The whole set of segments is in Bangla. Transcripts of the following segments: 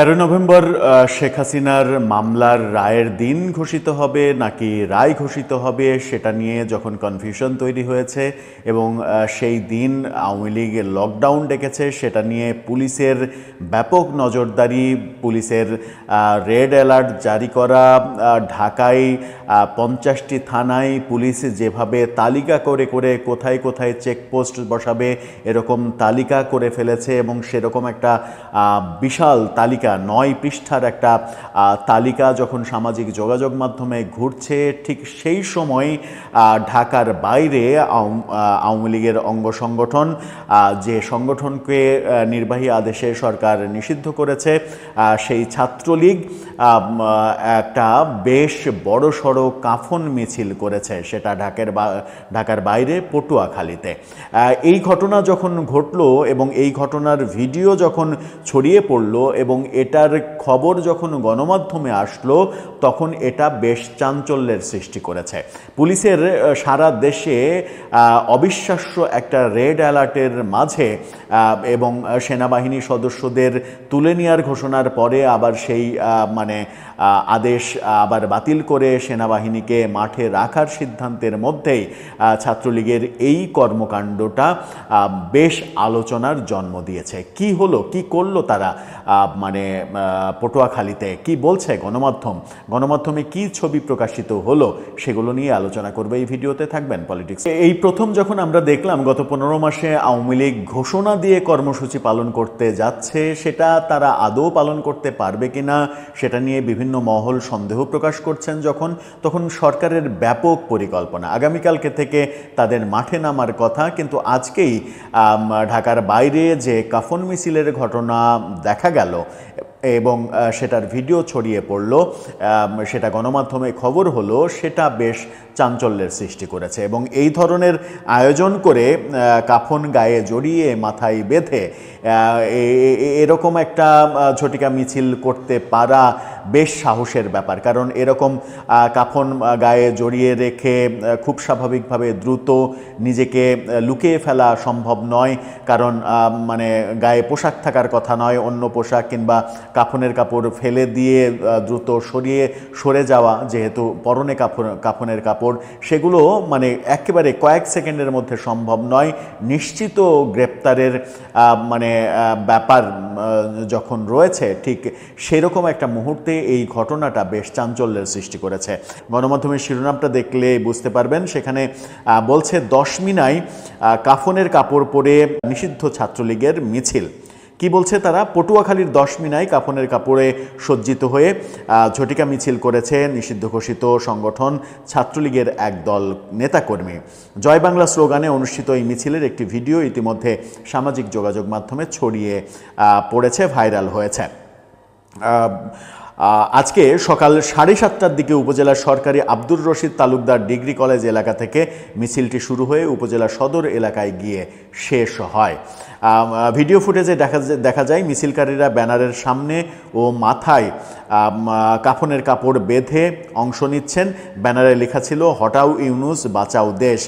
তেরো নভেম্বর শেখ হাসিনার মামলার রায়ের দিন ঘোষিত হবে, নাকি রায় ঘোষিত হবে, সেটা নিয়ে যখন কনফিউশন তৈরি হয়েছে এবং সেই দিন আওয়ামী লীগ লকডাউন ডেকেছে, সেটা নিয়ে পুলিশের ব্যাপক নজরদারি, পুলিশের রেড অ্যালার্ট জারি করা ঢাকায় পঞ্চাশটি থানায় পুলিশ যেভাবে তালিকা করে করে কোথায় কোথায় চেকপোস্ট বসাবে, এরকম তালিকা করে ফেলেছে এবং সেরকম একটা বিশাল তালিকা নয় পৃষ্ঠার একটা তালিকা যখন সামাজিক যোগাযোগ মাধ্যমে ঘুরছে, ঠিক সেই সময় ঢাকার বাইরে আওয়াম- লীগের অঙ্গ সংগঠন যে সংগঠনকে নির্বাহী আদেশে সরকার নিষিদ্ধ করেছে সেই ছাত্রলীগ একটা বেশ বড় সড়ো কাফন মিছিল করেছে সেটা ঢাকার ঢাকার বাইরে পটুয়াখালীতে। এই ঘটনা যখন ঘটলো এবং এই ঘটনার ভিডিও যখন ছড়িয়ে পড়ল এবং এটার খবর যখন গণমাধ্যমে আসলো তখন এটা বেশ চাঞ্চল্যের সৃষ্টি করেছে। পুলিশের সারা দেশে অবিশ্বাস্য একটা রেড অ্যালার্টের মাঝে এবং সেনাবাহিনী সদস্যদের তুলে নেওয়ার ঘোষণার পরে আবার সেই মানে আদেশ আবার বাতিল করে সেনাবাহিনীকে মাঠে রাখার সিদ্ধান্তের মধ্যেই ছাত্রলীগের এই কর্মকাণ্ডটা বেশ আলোচনার জন্ম দিয়েছে। কি হলো? কি করল তারা? মানে পটুয়াখালীতে? কি বলছে গণমাধ্যম? গণমাধ্যমে কি ছবি প্রকাশিত হলো সেগুলো নিয়ে আলোচনা করবে এই ভিডিওতে থাকবেন পলিটিক্স। এই প্রথম যখন আমরা দেখলাম গত পনেরো মাসে আওয়ামী লীগ ঘোষণা দিয়ে কর্মসূচি পালন করতে যাচ্ছে, সেটা তারা আদৌ পালন করতে পারবে কিনা সেটা নিয়ে বিভিন্ন মহল সন্দেহ প্রকাশ করছেন যখন, তখন সরকারের ব্যাপক পরিকল্পনা। আগামীকালকে থেকে তাদের মাঠে নামার কথা, কিন্তু আজকেই ঢাকার বাইরে যে কাফন মিছিলের ঘটনা দেখা গেল এবং সেটার ভিডিও ছড়িয়ে পড়ল। সেটা গণমাধ্যমে খবর হলো সেটা বেশ চাঞ্চল্যের সৃষ্টি করেছে এবং এই ধরনের আয়োজন করে কাফন গায়ে জড়িয়ে, মাথায় বেঁধে এরকম একটা ঝটিকা মিছিল করতে পারা বেশ সাহসের ব্যাপার। কারণ এরকম কাফন গায়ে জড়িয়ে রেখে খুব স্বাভাবিকভাবে দ্রুত নিজেকে লুকিয়ে ফেলা সম্ভব নয়। কারণ মানে গায়ে পোশাক থাকার কথা নয়, অন্য পোশাক কিংবা কাফনের কাপড় ফেলে দিয়ে দ্রুত সরিয়ে সরে যাওয়া, যেহেতু পরনে কাপড় কাফনের কাপড় সেগুলো মানে একেবারে কয়েক সেকেন্ডের মধ্যে সম্ভব নয়। নিশ্চিত গ্রেপ্তারের মানে ব্যাপার যখন রয়েছে ঠিক সেরকম একটা মুহূর্তে এই ঘটনাটা বেশ চাঞ্চল্যের সৃষ্টি করেছে। গণমাধ্যমের শিরোনামটা দেখলে বুঝতে পারবেন সেখানে বলছে দশমিনায় আহ, কাফনের কাপড় পরে নিষিদ্ধ ছাত্রলীগের মিছিল। কি বলছে তারা? পটুয়াখালীর দশ মিনায় কাফনের কাপড়ে সজ্জিত হয়ে ঝটিকা মিছিল করেছে নিষিদ্ধ ঘোষিত সংগঠন ছাত্রলীগের একদল নেতাকর্মী। জয় বাংলা স্লোগানে অনুষ্ঠিত এই মিছিলের একটি ভিডিও ইতিমধ্যে সামাজিক যোগাযোগ মাধ্যমে ছড়িয়ে পড়েছে, ভাইরাল হয়েছে। আজকে সকাল সাড়ে সাতটার দিকে উপজেলার সরকারি আব্দুর রশিদ তালুকদার ডিগ্রি কলেজ এলাকা থেকে মিছিলটি শুরু হয়ে উপজেলা সদর এলাকায় গিয়ে শেষ হয়। ভিডিও ফুটেজে দেখা দেখা যায় মিছিলকারীরা ব্যানারের সামনে ও মাথায় কাফনের কাপড় বেঁধে অংশ নিচ্ছেন। ব্যানারে লেখা ছিল হটাও ইউনুস বাঁচাও দেশ।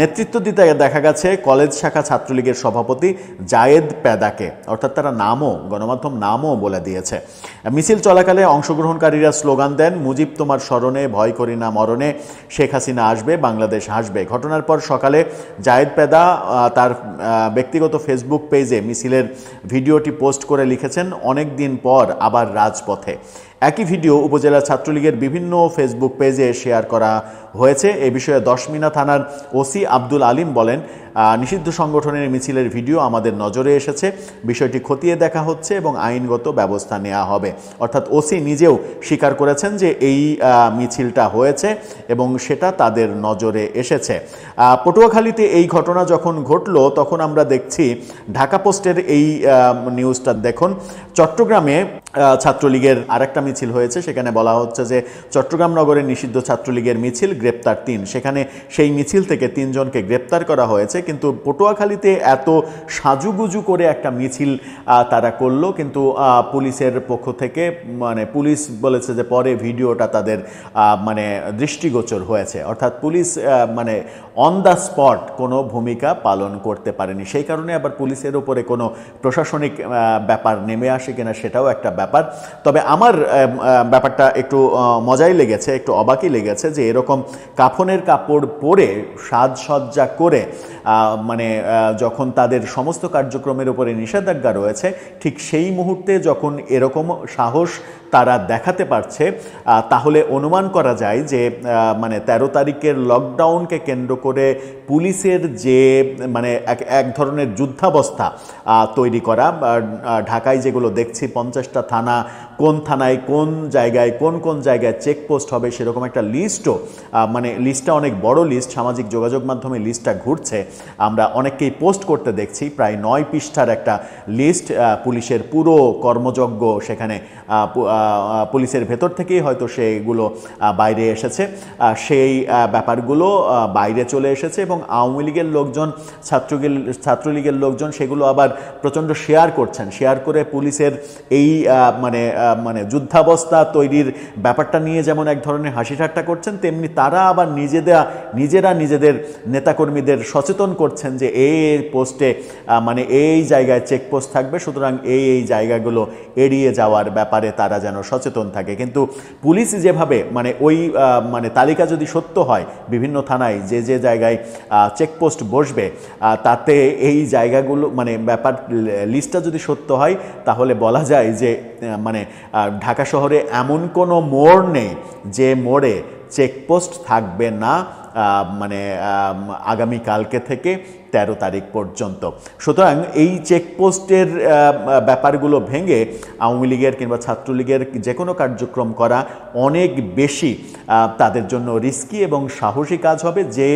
নেতৃত্ব দিতে দেখা গেছে কলেজ শাখা ছাত্রলীগের সভাপতি জায়েদ পেদাকে। অর্থাৎ তারা নামও গণমাধ্যম নামও বলে দিয়েছে। মিছিল চলাকালে অংশগ্রহণকারীরা স্লোগান দেন মুজিব তোমার স্মরণে ভয় করি না মরণে শেখ হাসিনা আসবে বাংলাদেশ হাসবে। ঘটনার পর সকালে জায়েদ আহ, তার ব্যক্তিগত ফেসবুক পেজে মিছিলের ভিডিওটি পোস্ট করে লিখেছেন অনেক দিন পর আবার রাজপথে। একই ভিডিও উপজেলা ছাত্রলীগের বিভিন্ন ফেসবুক পেজে শেয়ার করা হয়েছে। এ বিষয়ে দশমিনা থানার ওসি আব্দুল আলিম বলেন নিষিদ্ধ সংগঠনের মিছিলের ভিডিও আমাদের নজরে এসেছে। বিষয়টি খতিয়ে দেখা হচ্ছে এবং আইনগত ব্যবস্থা নেওয়া হবে। অর্থাৎ ওসি নিজেও স্বীকার করেছেন যে এই মিছিলটা হয়েছে এবং সেটা তাদের নজরে এসেছে। পটুয়াখালীতে এই ঘটনা যখন ঘটলো, তখন আমরা দেখছি, ঢাকা পোস্টের এই নিউজটা দেখুন। চট্টগ্রামে ছাত্রলীগের আরেকটা মিছিল হয়েছে। সেখানে বলা হচ্ছে যে চট্টগ্রাম নগরের নিষিদ্ধ ছাত্রলীগের মিছিল গ্রেপ্তার তিন। সেখানে সেই মিছিল থেকে তিনজনকে গ্রেপ্তার করা হয়েছে। কিন্তু পটুয়াখালীতে এত সাজুগুজু করে একটা মিছিল তারা করল। কিন্তু পুলিশের পক্ষ থেকে মানে পুলিশ বলেছে যে পরে ভিডিওটা তাদের মানে দৃষ্টিগোচর হয়েছে। অর্থাৎ পুলিশ মানে অন দ্য স্পট কোনো ভূমিকা পালন করতে পারেনি। সেই কারণে আবার পুলিশের ওপরে কোনো প্রশাসনিক ব্যাপার নেমে আসে কিনা সেটাও একটা ব্যাপার। ব্যাপার। তবে আমার ব্যাপারটা একটু মজাই লেগেছে, একটু অবাকই লেগেছে যে এরকম কাফনের কাপড় পরে সাজসজ্জা করে মানে যখন তাদের সমস্ত কার্যক্রমের উপরে নিষেধাজ্ঞা রয়েছে, ঠিক সেই মুহূর্তে যখন এরকম সাহস তারা দেখাতে পারছে তাহলে অনুমান করা যায় যে মানে তেরো তারিখের লকডাউনকে কেন্দ্র করে পুলিশের যে মানে এক এক ধরনের যুদ্ধাবস্থা তৈরি করা ঢাকায় যেগুলো দেখছি, পঞ্চাশটা থানা কোন থানায় কোন জায়গায় কোন কোন জায়গায় চেকপোস্ট হবে সেরকম একটা লিস্টও মানে লিস্টটা অনেক বড় লিস্ট, সামাজিক যোগাযোগ মাধ্যমে লিস্টটা ঘুরছে। আমরা অনেককেই পোস্ট করতে দেখছি, প্রায় নয় পৃষ্ঠার একটা লিস্ট পুলিশের পুরো কর্মযজ্ঞ সেখানে পুলিশের ভেতর থেকেই হয়তো সেগুলো বাইরে এসেছে। সেই ব্যাপারগুলো বাইরে চলে এসেছে এবং আওয়ামী লীগের লোকজন ছাত্রলীগের ছাত্রলীগের লোকজন সেগুলো আবার প্রচণ্ড শেয়ার করছেন। শেয়ার করে পুলিশের এই মানে মানে যুদ্ধাবস্থা তৈরির ব্যাপারটা নিয়ে যেমন এক ধরনের হাসি ঠাট্টা করছেন, তেমনি তারা আবার নিজেদের নিজেরা নিজেদের নেতাকর্মীদের সচেতন করছেন যে এই পোস্টে মানে এই জায়গায় চেকপোস্ট থাকবে, সুতরাং এই এই জায়গাগুলো এড়িয়ে যাওয়ার ব্যাপারে তারা যেন সচেতন থাকে। কিন্তু পুলিশ যেভাবে মানে ওই মানে তালিকা যদি সত্য হয়, বিভিন্ন থানায় যে যে জায়গায় চেকপোস্ট বসবে তাতে এই জায়গাগুলো মানে ব্যাপার লিস্টটা যদি সত্য হয়, তাহলে বলা যায় যে মানে ঢাকা শহরে এমন কোনো মোড় নেই যে মোড়ে চেকপোস্ট থাকবে না মানে আগামী কালকে থেকে তেরো তারিখ পর্যন্ত। সুতরাং এই চেকপোস্টের ব্যাপারগুলো ভেঙে আওয়ামী লীগের কিংবা ছাত্রলীগের যে কোনো কার্যক্রম করা অনেক বেশি তাদের জন্য রিস্কি এবং সাহসী কাজ হবে যে